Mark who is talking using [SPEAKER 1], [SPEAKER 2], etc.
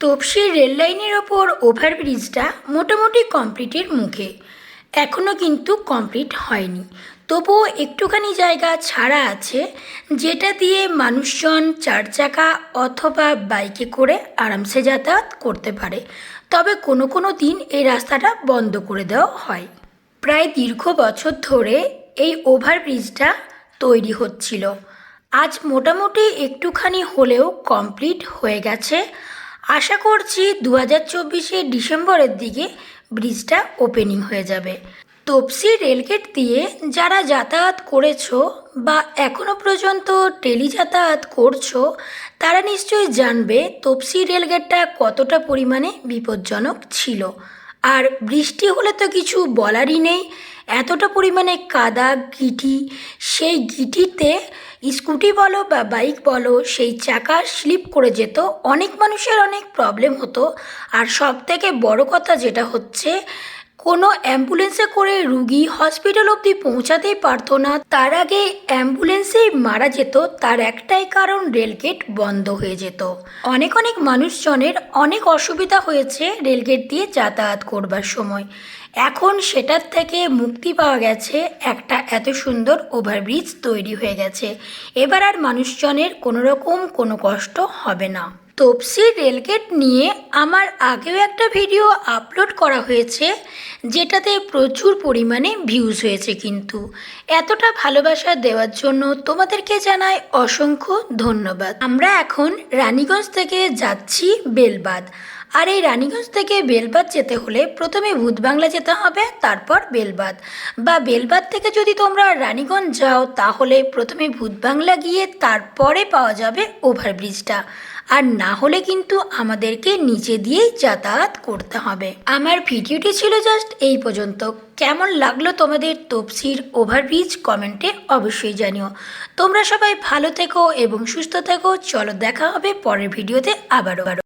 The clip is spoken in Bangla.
[SPEAKER 1] তপসি রেললাইনের ওপর ওভারব্রিজটা মোটামুটি কমপ্লিটের মুখে। এখনও কিন্তু কমপ্লিট হয়নি। তবুও একটুখানি জায়গা ছাড়া আছে, যেটা দিয়ে মানুষজন চার চাকা অথবা বাইকে করে আরামসে যাতায়াত করতে পারে। তবে কোনো কোনো দিন এই রাস্তাটা বন্ধ করে দেওয়া হয়। প্রায় দীর্ঘ বছর ধরে এই ওভারব্রিজটা তৈরি হচ্ছিল। আজ মোটামুটি একটুখানি হলেও কমপ্লিট হয়ে গেছে। আশা করছি দু হাজার চব্বিশে ডিসেম্বরের দিকে ব্রিজটা ওপেনিং হয়ে যাবে। তপসি রেলগেট দিয়ে যারা যাতায়াত করেছ বা এখনও পর্যন্ত টেলি যাতায়াত করছ, তারা নিশ্চয়ই জানবে তপসি রেলগেটটা কতটা পরিমাণে বিপজ্জনক ছিল। আর বৃষ্টি হলে তো কিছু বলারই নেই, এতটা পরিমাণে কাদা, গিটি, সেই গিটিতে স্কুটি বলো বা বাইক বলো, সেই চাকা স্লিপ করে যেত। অনেক মানুষের অনেক প্রবলেম হতো। আর সব থেকে বড় কথা যেটা হচ্ছে, কোনো অ্যাম্বুলেন্সে করে রুগী হসপিটাল অবধি পৌঁছাতেই পারতো না। তার আগে অ্যাম্বুলেন্সেই মারা যেত। তার একটাই কারণ রেলগেট বন্ধ হয়ে যেত। অনেক অনেক মানুষজনের অনেক অসুবিধা হয়েছে রেলগেট দিয়ে যাতায়াত করবার সময়। এখন সেটার থেকে মুক্তি পাওয়া গেছে একটা এত সুন্দর ওভারব্রিজ তৈরি হয়ে গেছে। এবার আর মানুষজনের কোনো রকম কোনো কষ্ট হবে না। তপসি রেলগেট নিয়ে আমার আগেও একটা ভিডিও আপলোড করা হয়েছে, যেটাতে প্রচুর পরিমাণে ভিউজ হয়েছে কিন্তু। এতটা ভালোবাসা দেওয়ার জন্য তোমাদেরকে জানাই অসংখ্য ধন্যবাদ। আমরা এখন রানীগঞ্জ থেকে যাচ্ছি বেলবাদ। আর এই রানীগঞ্জ থেকে বেলবাদ যেতে হলে প্রথমে ভূতবাংলা যেতে হবে, তারপর বেলবাদ। বা বেলবাদ থেকে যদি তোমরা রানীগঞ্জ যাও, তাহলে প্রথমে ভূতবাংলা গিয়ে তারপরে পাওয়া যাবে ওভারব্রিজটা। আর না হলে কিন্তু আমাদেরকে নিচে দিয়েই যাতায়াত করতে হবে। আমার ভিডিওটি ছিল জাস্ট এই পর্যন্ত। কেমন লাগল তোমাদের তপসির ওভারব্রিজ কমেন্টে অবশ্যই জানিও। তোমরা সবাই ভালো থেকো এবং সুস্থ থেকো। চলো দেখা হবে পরের ভিডিওতে আবারও।